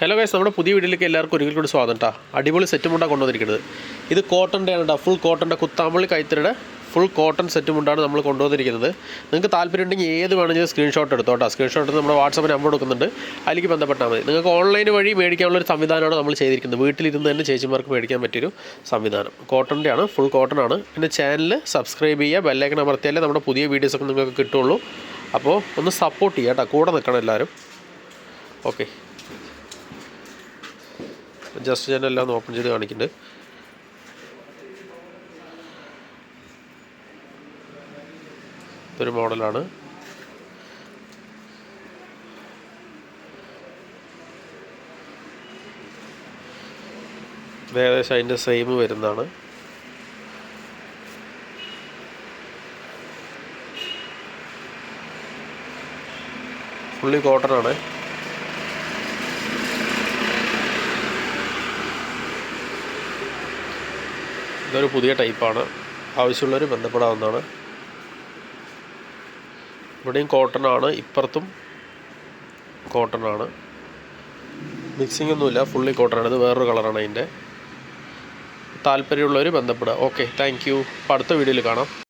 Hello guys നമ്മുടെ പുതിയ വീട്ടിലേക്ക് എല്ലാവർക്കും ഒരിക്കൽ കൂടി സ്വാഗതം കേട്ടോ അടിപൊളി സെറ്റ് മുണ്ടാണ് കൊണ്ടുവന്നിരിക്കുന്നത്. ഇത് കോട്ടന്റെ ആണ് ഫുൾ കോട്ടന്റെ കുത്താമ്പള്ളി കൈത്തറിയുടെ ഫുൾ കോട്ടൺ സെറ്റ് മുണ്ടാണ് നമ്മൾ കൊണ്ടുവന്നിരിക്കുന്നത്. നിങ്ങൾക്ക് താല്പര്യം ഉണ്ടെങ്കിൽ ഏത് വേണമെങ്കിലും സ്ക്രീൻഷോട്ട് എടുത്തോ കേട്ടോ സ്ക്രീൻഷോട്ട് നമ്മുടെ വാട്സപ്പിൽ നമ്പർ കൊടുക്കുന്നുണ്ട്. അതിലേക്ക് ബന്ധപ്പെട്ടാൽ മതി. നിങ്ങൾക്ക് ഓൺലൈൻ വഴി മേടിക്കാനുള്ള ഒരു സംവിധാനമാണ് നമ്മൾ ചെയ്തിരിക്കുന്നത്. വീട്ടിലിരുന്ന് തന്നെ ചേച്ചിമാർക്ക് മേടിക്കാൻ പറ്റിയൊരു സംവിധാനം. കോട്ടന്റെ ആണ് ഫുൾ കോട്ടൺ ആണ്. പിന്നെ ചാനൽ സബ്സ്ക്രൈബ് ചെയ്യുക ബെല്ലൈക്കൺ അമർത്തിയാലേ നമ്മുടെ പുതിയ വീഡിയോസൊക്കെ നിങ്ങൾക്ക് കിട്ടുള്ളൂ അപ്പോൾ ഒന്ന് സപ്പോർട്ട് ചെയ്യാം കേട്ടോ കൂടെ നിൽക്കണം എല്ലാവരും. ഓക്കെ ജസ്റ്റ് ഞാൻ എല്ലാം ഓപ്പൺ ചെയ്ത് കാണിക്കുന്നുണ്ട് ഇതൊരു മോഡലാണ്. ഏകദേശം അതിന്റെ സെയിം വരുന്നതാണ്. ഫുള്ളി കോട്ടൺ ആണ്. ഇതൊരു പുതിയ ടൈപ്പാണ്. ആവശ്യമുള്ളവർ ബന്ധപ്പെടാവുന്നതാണ്. ഇവിടെയും കോട്ടൺ ആണ്. ഇപ്പുറത്തും കോട്ടൺ ആണ്. മിക്സിംഗ് ഒന്നുമില്ല. ഫുള്ളി കോട്ടൺ ആണ്. ഇത് വേറൊരു കളറാണ് അതിന്റെ. താല്പര്യമുള്ളവർ ബന്ധപ്പെടുക. ഓക്കെ താങ്ക് യു അടുത്ത വീഡിയോയിൽ കാണാം.